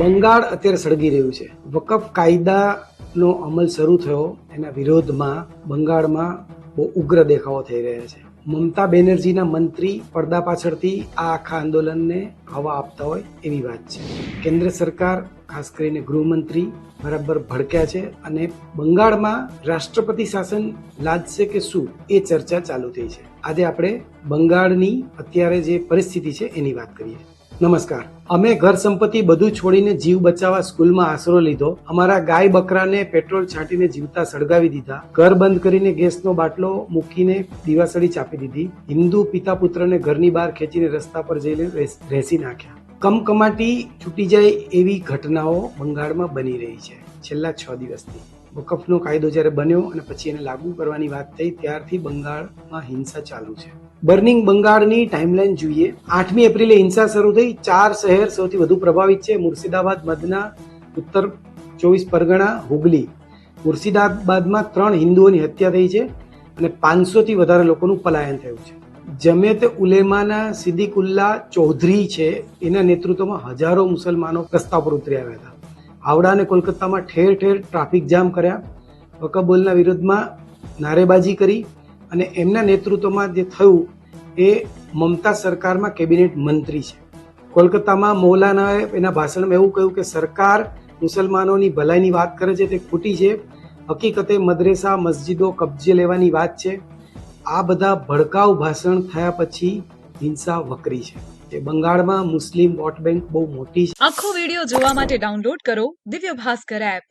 બંગાળ અત્યારે સળગી રહ્યું છે. વકફ કાયદાનો અમલ શરૂ થયો, એના વિરોધમાં બંગાળમાં બહુ ઉગ્ર દેખાવો થઈ રહ્યા છે. મમતા બેનર્જીના મંત્રી પડદા પાછળથી આ આખા આંદોલનને હવા આપતા હોય એવી વાત છે. કેન્દ્ર સરકાર, ખાસ કરીને ગૃહમંત્રી, બરાબર ભડક્યા છે અને બંગાળમાં રાષ્ટ્રપતિ શાસન લાદશે કે શું એ ચર્ચા ચાલુ થઈ છે. આજે આપણે બંગાળની અત્યારે જે પરિસ્થિતિ છે એની વાત કરીએ. નમસ્કાર. અમે ઘર સંપત્તિ બધું છોડીને જીવ બચાવવા સ્કૂલમાં આશરો લીધો. અમારા ગાય બકરાને પેટ્રોલ છાંટીને જીવતા સળગાવી દીધા. ઘર બંધ કરીને ગેસનો બાટલો મૂકીને દીવાસળી ચાપી દીધી. હિન્દુ પિતા પુત્રને ઘરની બહાર ખેંચીને રસ્તા પર જઈને રેસ- નાખ્યા. કમકમાટી છૂટી જાય એવી ઘટનાઓ બંગાળમાં બની રહી છે. છેલ્લા છ દિવસથી. વકફનો કાયદો જ્યારે બન્યો અને પછી એને લાગુ કરવાની વાત થઈ, ત્યારથી બંગાળમાં હિંસા ચાલુ છે. બર્નિંગ બંગાળની ટાઈમલાઈન જોઈએ. આઠમી એપ્રિલે હિંસા શરૂ થઈ. ચાર શહેર સૌથી વધુ પ્રભાવિત છે. મુર્શિદાબાદ, મધના, ઉત્તર ચોવીસ પરગણા, હુગલી. મુર્શિદાબાદમાં ત્રણ હિન્દુઓની હત્યા થઈ છે અને પાંચસોથી વધારે લોકોનું પલાયન થયું છે. જમેત ઉલેમાના સિદ્દીકુલ્લા ચૌધરી છે. એના નેતૃત્વમાં હજારો મુસલમાનો રસ્તા પર ઉતરી આવ્યા હતા. હાવડા અને કોલકાતામાં ઠેર ઠેર ટ્રાફિક જામ કર્યા. વકબોલના વિરોધમાં નારેબાજી કરી. અને એમના નેતૃત્વમાં જે થયું એ મમતા સરકારમાં કેબિનેટ મંત્રી છે. કોલકાતામાં મૌલાનાએ એના ભાષણમાં એવું કહ્યું કે સરકાર મુસલમાનોની ભલાઈની વાત કરે છે, તે ખોટી છે. હકીકતે મદ્રેસા, મસ્જિદો કબજે લેવાની વાત છે. આ બધા ભડકાઉ ભાષણ થયા પછી હિંસા વકરી છે. એ બંગાળમાં મુસ્લિમ વોટ બેંક બહુ મોટી છે. આખો વિડિયો જોવા માટે ડાઉનલોડ કરો દિવ્ય ભાસ્કર એપ.